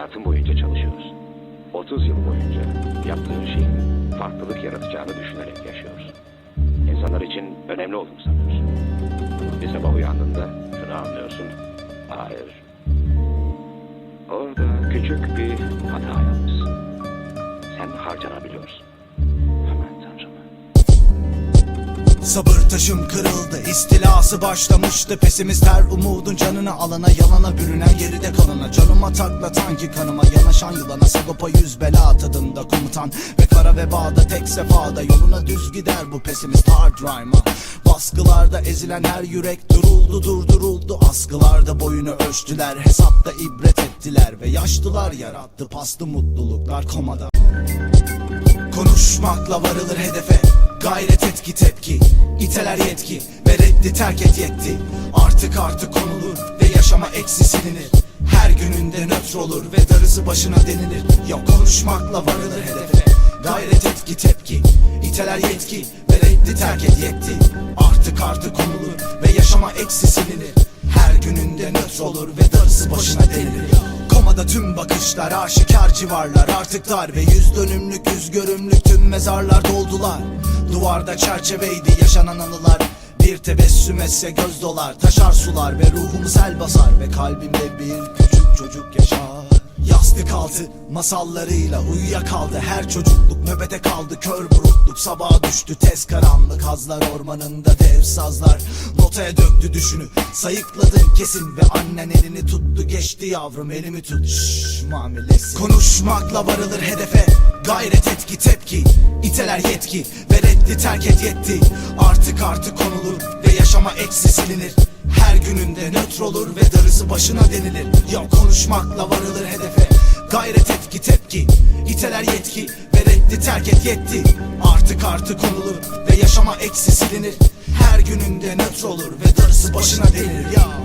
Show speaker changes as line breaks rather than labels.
hayatın boyunca çalışıyoruz. 30 yıl boyunca yaptığın şeyin farklılık yaratacağını düşünerek yaşıyorsun. İnsanlar için önemli olduğunu sanıyorsun. Bir sabah uyandığında şunu anlıyorsun. Hayır. Orada küçük bir hata yapmışsın. Sen harcanabiliyorsun.
Sabır taşım kırıldı istilası başlamıştı. Pesimist her umudun canını alana Yalana bürünen geride kalana. Canıma taklatan ki kanıma yanaşan yılana Sagopa yüz bela tadında komutan. Ve kara vebada tek sefada Yoluna düz gider bu pesimist hard rhyme'a. Baskılarda ezilen her yürek duruldu durduruldu. Askılarda boyunu ölçtüler hesapta ibret ettiler. Ve yaşlılar yarattı paslı mutluluklar komada. Konuşmakla varılır hedefe Gayret etki tepki İteler yetki ve reddi terk et yetti. Artık artık konulur ve yaşama eksi silinir. Her gününde nötr olur ve darısı başına denilir. Yok konuşmakla varılır hedefe. Gayret etki tepki İteler yetki ve reddi terk et yetti. Artık artık konulur ve yaşama eksi silinir. Her gününde nötr olur ve darısı başına denilir. Komada tüm bakışlar aşikar civarlar. Artık dar ve yüz dönümlük yüz görümlük tüm mezarlar doldular Duvarda çerçeveydi yaşanan anılar. Bir tebessüm etse göz dolar Taşar sular ve ruhumu sel basar Ve kalbimde bir küçük çocuk yaşar. Yastık altı masallarıyla uyuyakaldı Her çocukluk nöbete kaldı. Kör burukluk Sabaha düştü tez karanlık Hazlar ormanında dev sazlar. Notaya döktü düşünü Sayıkladın kesin ve annen elini tuttu. Geçti yavrum elimi tut Şşş muamelesi. Konuşmakla varılır hedefe Gayret etki tepki İteler yetki ve reddi terk et yetti. Artık artık konulur ve yaşama eksi silinir. Her gününde nötr olur ve darısı başına denilir. Yok konuşmakla varılır hedefe. Gayret etki tepki. İteler yetki ve reddi terk et yetti. Artık artık konulur ve yaşama eksi silinir. Her gününde nötr olur ve darısı başına denilir. Ya